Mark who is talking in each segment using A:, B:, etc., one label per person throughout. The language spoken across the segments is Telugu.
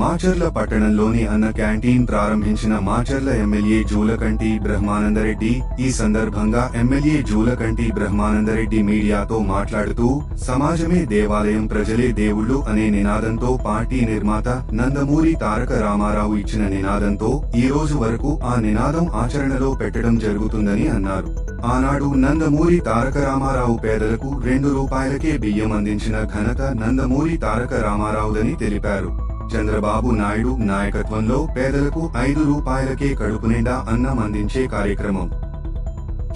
A: మాచర్ల పట్టణంలోని అన్న క్యాంటీన్ ప్రారంభించిన మాచర్ల ఎమ్మెల్యే జూలకంటి బ్రహ్మానందరెడ్డి ఈ సందర్భంగా ఎమ్మెల్యే జూలకంటి బ్రహ్మానందరెడ్డి మీడియాతో మాట్లాడుతూ సమాజమే దేవాలయం ప్రజలే దేవుళ్ళు అనే నినాదంతో పార్టీ నిర్మాత నందమూరి తారక రామారావు ఇచ్చిన నినాదంతో ఈ రోజు వరకు ఆ నినాదం ఆచరణలో పెట్టడం జరుగుతుందని అన్నారు. ఆనాడు నందమూరి తారక రామారావు పేదలకు రెండు రూపాయలకే బియ్యం అందించిన ఘనత నందమూరి తారక రామారావుదని తెలిపారు. చంద్రబాబు నాయుడు నాయకత్వంలో పేదలకు ఐదు రూపాయలకే కడుపు నిండా అన్నం అందించే కార్యక్రమం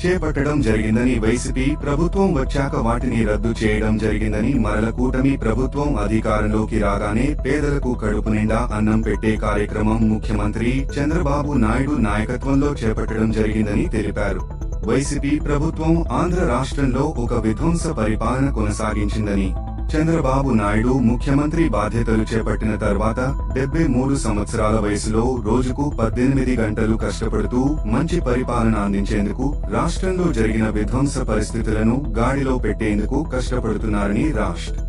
A: చేపట్టడం జరిగిందని వైసీపీ ప్రభుత్వం వచ్చాక వాటిని రద్దు చేయడం జరిగిందని మరల కూటమి ప్రభుత్వం అధికారంలోకి రాగానే పేదలకు కడుపు నిండా అన్నం పెట్టే కార్యక్రమం ముఖ్యమంత్రి చంద్రబాబు నాయుడు నాయకత్వంలో చేపట్టడం జరిగిందని తెలిపారు. వైసీపీ ప్రభుత్వం ఆంధ్ర రాష్ట్రంలో ఒక విధ్వంస పరిపాలన కొనసాగించిందని చంద్రబాబు నాయుడు ముఖ్యమంత్రి బాధ్యతలు చేపట్టిన తర్వాత డెబ్బై మూడు సంవత్సరాల వయసులో రోజుకు పద్దెనిమిది గంటలు కష్టపడుతూ మంచి పరిపాలన అందించేందుకు రాష్ట్రంలో జరిగిన విధ్వంస పరిస్థితులను గాడిలో పెట్టేందుకు కష్టపడుతున్నారని రాష్ట్ర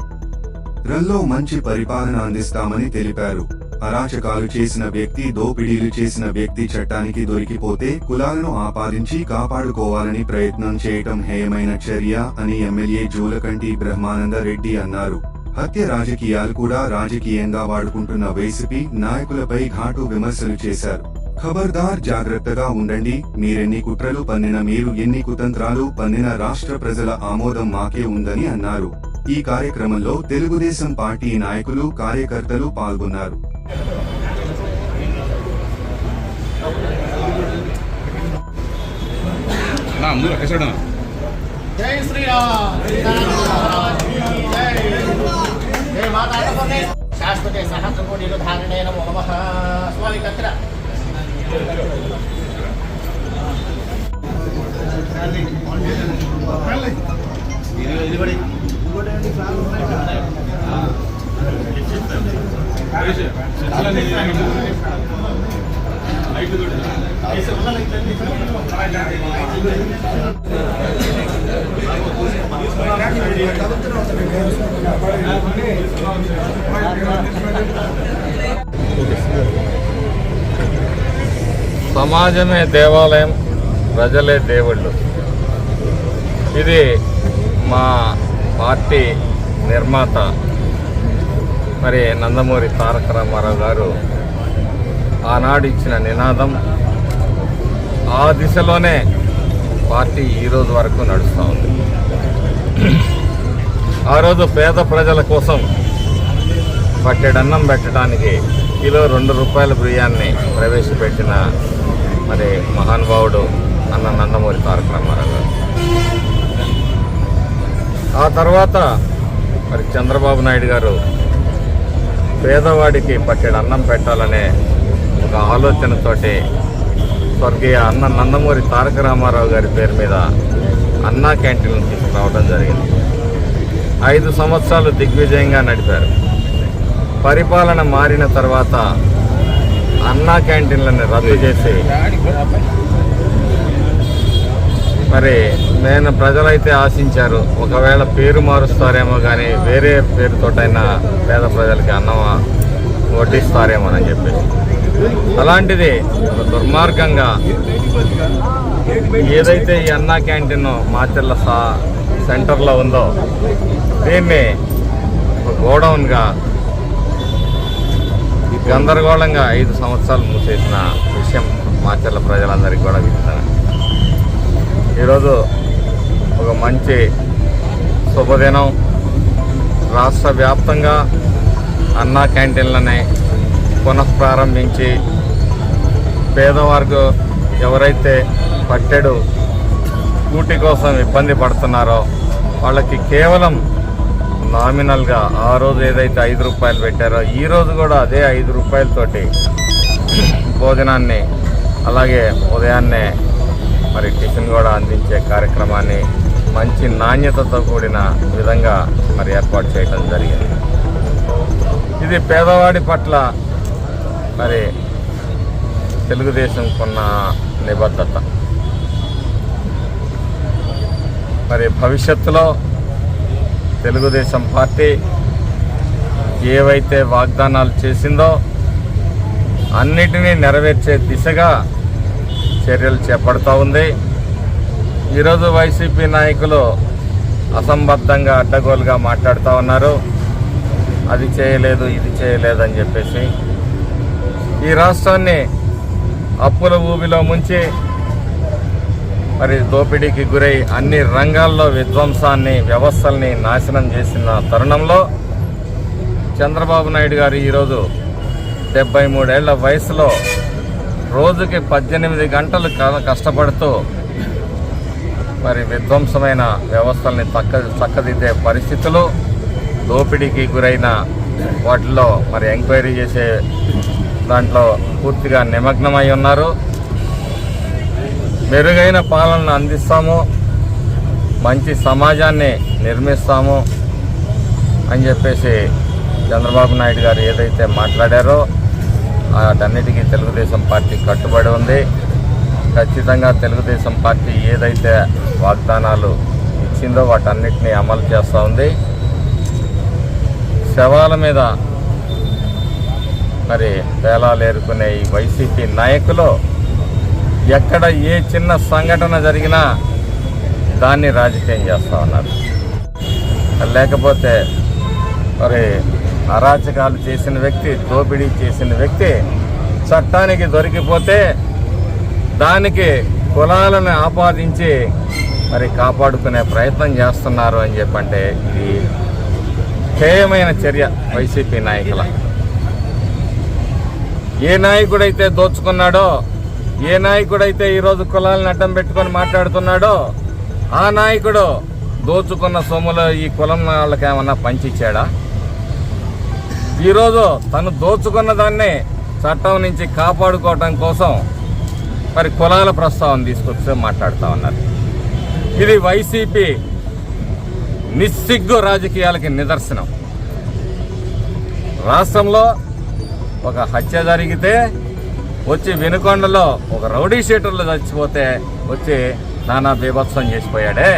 A: రంలో మంచి పరిపాలన అందిస్తామని తెలిపారు. అరాచకాలు చేసిన వ్యక్తి దోపిడీలు చేసిన వ్యక్తి చట్టానికి దొరికిపోతే కులాలను ఆపాదించి కాపాడుకోవాలని ప్రయత్నం చేయటం హేయమైన చర్య అని ఎమ్మెల్యే జూలకంటి బ్రహ్మానంద రెడ్డి అన్నారు. హత్య రాజకీయాలు కూడా రాజకీయంగా వాడుకుంటున్న వైసీపీ నాయకులపై ఘాటు విమర్శలు చేశారు. ఖబర్దార్ జాగ్రత్తగా ఉండండి మీరెన్ని కుట్రలు పన్నిన మీరు ఎన్ని కుతంత్రాలు పన్నిన రాష్ట్ర ప్రజల ఆమోదం మాకే ఉందని అన్నారు. ఈ కార్యక్రమంలో తెలుగుదేశం పార్టీ నాయకులు కార్యకర్తలు పాల్గొన్నారు.
B: ముందు ఎక్కడ
C: జై శ్రీరామ్. జై జై మాతా శాశ్వతే సహస్రకోటి ధారణే నమో నమ. స్వామి కత్ర
D: సమాజమే దేవాలయం ప్రజలే దేవుళ్ళు. ఇది మా పార్టీ నిర్మాత మరి నందమూరి తారక రామారావు గారు ఆనాడు ఇచ్చిన నినాదం ఆ దిశలోనే పార్టీ ఈరోజు వరకు నడుస్తూ ఉంది. ఆ రోజు పేద ప్రజల కోసం పట్టెడన్నం పెట్టడానికి కిలో రెండు రూపాయల బియ్యాన్ని ప్రవేశపెట్టిన మరి మహానుభావుడు అన్న నందమూరి తారక రామారావు గారు. ఆ తర్వాత మరి చంద్రబాబు నాయుడు గారు పేదవాడికి పట్టెడు అన్నం పెట్టాలనే ఒక ఆలోచనతోటి స్వర్గీయ అన్న నందమూరి తారక రామారావు గారి పేరు మీద అన్నా క్యాంటీన్లు తీసుకురావడం జరిగింది. ఐదు సంవత్సరాలు దిగ్విజయంగా నడిపారు. పరిపాలన మారిన తర్వాత అన్నా క్యాంటీన్లను రద్దు చేసి మరి నేను ప్రజలైతే ఆశించారు ఒకవేళ పేరు మారుస్తారేమో కానీ వేరే పేరుతోటైనా పేద ప్రజలకి అన్నం వడ్డిస్తారేమోనని చెప్పేసి. అలాంటిది ఒక దుర్మార్గంగా ఏదైతే ఈ అన్నా క్యాంటీన్ మాచర్ల సా సెంటర్లో ఉందో దీన్ని ఒక గోడౌన్గా గందరగోళంగా ఐదు సంవత్సరాలు మూసేసిన విషయం మాచర్ల ప్రజలందరికీ కూడా విన్నాను ఈరోజు ఒక మంచి శుభదినం. రాష్ట్ర వ్యాప్తంగా అన్నా క్యాంటీన్లని పునఃప్రారంభించి పేదవారికి ఎవరైతే పట్టెడు కూటి కోసం ఇబ్బంది పడుతున్నారో వాళ్ళకి కేవలం నామినల్గా ఆ రోజు ఏదైతే ఐదు రూపాయలు పెట్టారో ఈరోజు కూడా అదే ఐదు రూపాయలతోటి భోజనాన్ని అలాగే ఉదయాన్నే మరి టిఫిన్ కూడా అందించే కార్యక్రమాన్ని మంచి నాణ్యతతో కూడిన విధంగా మరి ఏర్పాటు చేయడం జరిగింది. ఇది పేదవాడి పట్ల మరి తెలుగుదేశంకున్న నిబద్ధత. మరి భవిష్యత్తులో తెలుగుదేశం పార్టీ ఏవైతే వాగ్దానాలు చేసిందో అన్నిటినీ నెరవేర్చే దిశగా చర్యలు చేపడుతూ ఉంది. ఈరోజు వైసీపీ నాయకులు అసంబద్ధంగా అడ్డగోలుగా మాట్లాడుతూ ఉన్నారు. అది చేయలేదు ఇది చేయలేదు అని చెప్పేసి ఈ రాష్ట్రాన్ని అప్పుల ఊబిలో ముంచి మరి దోపిడీకి గురై అన్ని రంగాల్లో విధ్వంసాన్ని వ్యవస్థల్ని నాశనం చేసిన తరుణంలో చంద్రబాబు నాయుడు గారు ఈరోజు డెబ్బై మూడేళ్ళ వయసులో రోజుకి పద్దెనిమిది గంటలు క- కష్టపడుతూ మరి విధ్వంసమైన వ్యవస్థల్ని చక్క చక్కదిద్దే పరిస్థితులు దోపిడీకి గురైన వాటిల్లో మరి ఎంక్వైరీ చేసే దాంట్లో పూర్తిగా నిమగ్నమై ఉన్నారు. మెరుగైన పాలనను అందిస్తాము. మంచి సమాజాన్ని నిర్మిస్తాము అని చెప్పేసి చంద్రబాబు నాయుడు గారు ఏదైతే మాట్లాడారో వాటన్నిటికీ తెలుగుదేశం పార్టీ కట్టుబడి ఉంది. ఖచ్చితంగా తెలుగుదేశం పార్టీ ఏదైతే వాగ్దానాలు ఇచ్చిందో వాటన్నిటిని అమలు చేస్తూ ఉంది. శవాల మీద మరి వేలాలు ఏరుకునే ఈ వైసీపీ నాయకులు ఎక్కడ ఏ చిన్న సంఘటన జరిగినా దాన్ని రాజకీయం చేస్తూ ఉన్నారు. లేకపోతే మరి అరాచకాలు చేసిన వ్యక్తి దోపిడీ చేసిన వ్యక్తి చట్టానికి దొరికిపోతే దానికి కులాలను ఆపాదించి మరి కాపాడుకునే ప్రయత్నం చేస్తున్నారు అని చెప్పంటే ఇది హేయమైన చర్య వైసీపీ నాయకుల. ఏ నాయకుడైతే దోచుకున్నాడో ఏ నాయకుడైతే ఈరోజు కులాలను అడ్డం పెట్టుకొని మాట్లాడుతున్నాడో ఆ నాయకుడు దోచుకున్న సొమ్ములో ఈ కులం వాళ్ళకేమన్నా పంచిచ్చాడా? ఈరోజు తను దోచుకున్న దాన్ని చట్టం నుంచి కాపాడుకోవటం కోసం మరి కులాల ప్రస్తావన తీసుకొచ్చి మాట్లాడుతూ ఉన్నారు. ఇది వైసీపీ నిస్సిగ్గు రాజకీయాలకి నిదర్శనం. రాష్ట్రంలో ఒక హత్య జరిగితే వచ్చి వినుకొండలో ఒక రౌడీ షీటర్లు చచ్చిపోతే వచ్చి నానా బీభత్సం చేసిపోయాడే.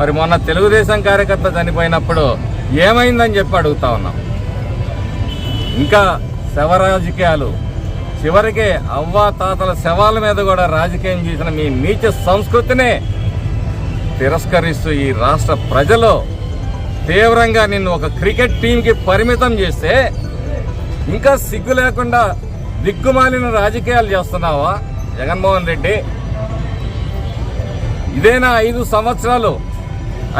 D: మరి మొన్న తెలుగుదేశం కార్యకర్త చనిపోయినప్పుడు ఏమైందని చెప్పి అడుగుతా ఉన్నాం. ఇంకా శవ రాజకీయాలు చివరికి అవ్వాతాతల శవాల మీద కూడా రాజకీయం చేసిన మీ నీచ సంస్కృతిని తిరస్కరిస్తూ ఈ రాష్ట్ర ప్రజలు తీవ్రంగా నిన్ను ఒక క్రికెట్ టీంకి పరిమితం చేస్తే ఇంకా సిగ్గు లేకుండా దిక్కుమాలిన రాజకీయాలు చేస్తున్నావా? జగన్మోహన్ రెడ్డి. ఇదేనా ఐదు సంవత్సరాలు?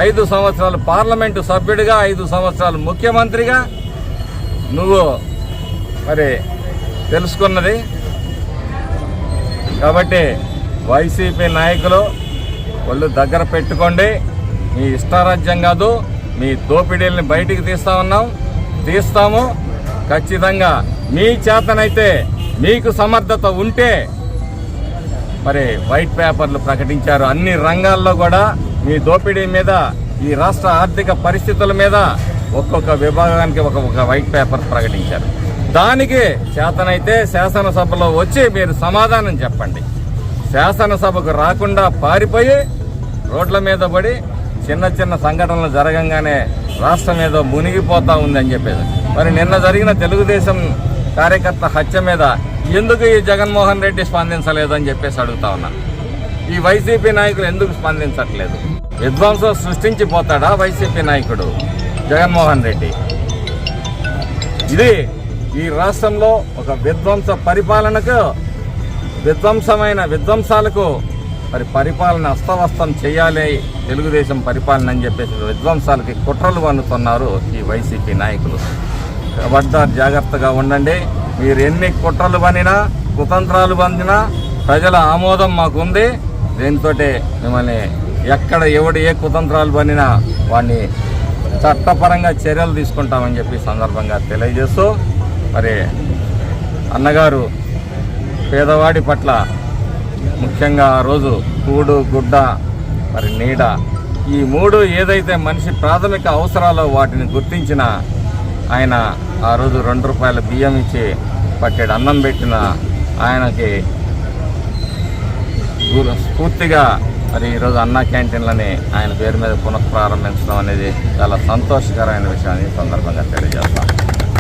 D: ఐదు సంవత్సరాలు పార్లమెంటు సభ్యుడిగా ఐదు సంవత్సరాలు ముఖ్యమంత్రిగా? నువ్వు మరి తెలుసుకున్నది. కాబట్టి వైసీపీ నాయకులు వాళ్ళు దగ్గర పెట్టుకోండి. మీ ఇష్టారాజ్యం కాదు మీ దోపిడీల్ని బయటికి తీస్తా ఉన్నాం. తీస్తాము. ఖచ్చితంగా మీ చేతనైతే మీకు సమర్థత ఉంటే మరి వైట్ పేపర్లు ప్రకటించారు. అన్ని రంగాల్లో కూడా మీ దోపిడీ మీద ఈ రాష్ట్ర ఆర్థిక పరిస్థితుల మీద ఒక్కొక్క విభాగానికి ఒక ఒక వైట్ పేపర్ ప్రకటించారు. దానికి చేతనైతే శాసనసభలో వచ్చి మీరు సమాధానం చెప్పండి. శాసనసభకు రాకుండా పారిపోయి రోడ్ల మీద పడి చిన్న చిన్న సంఘటనలు జరగంగానే రాష్ట్రం ఏదో మునిగిపోతా ఉందని చెప్పేది. మరి నిన్న జరిగిన తెలుగుదేశం కార్యకర్త హత్య మీద ఎందుకు ఈ జగన్మోహన్ రెడ్డి స్పందించలేదని చెప్పేసి అడుగుతా ఉన్నా. ఈ వైసీపీ నాయకులు ఎందుకు స్పందించట్లేదు? విధ్వంసం సృష్టించిపోతాడా వైసీపీ నాయకుడు జగన్మోహన్ రెడ్డి? ఇది ఈ రాష్ట్రంలో ఒక విధ్వంస పరిపాలనకు విధ్వంసమైన విధ్వంసాలకు మరి పరిపాలన అస్తవస్తం చేయాలి తెలుగుదేశం పరిపాలన అని చెప్పేసి విధ్వంసాలకి కుట్రలు పన్నుతున్నారు ఈ వైసీపీ నాయకులు. ఖబర్దార్ జాగ్రత్తగా ఉండండి. మీరు ఎన్ని కుట్రలు పనినా కుతంత్రాలు పందినా ప్రజల ఆమోదం మాకుంది. దీంతో మిమ్మల్ని ఎక్కడ ఎవడు ఏ కుతంత్రాలు పనినా వాడిని చట్టపరంగా చర్యలు తీసుకుంటామని చెప్పి సందర్భంగా తెలియజేస్తూ మరి అన్నగారు పేదవాడి పట్ల ముఖ్యంగా ఆ రోజు కూడు గుడ్డ మరి నీడ ఈ మూడు ఏదైతే మనిషి ప్రాథమిక అవసరాలో వాటిని గుర్తించిన ఆయన ఆ రోజు రెండు రూపాయల బియ్యం ఇచ్చి పట్టెడు అన్నం పెట్టిన ఆయనకి స్ఫూర్తిగా మరి ఈరోజు అన్నా క్యాంటీన్లని ఆయన పేరు మీద పునఃప్రారంభించడం అనేది చాలా సంతోషకరమైన విషయాన్ని సందర్భంగా తెలియజేస్తాను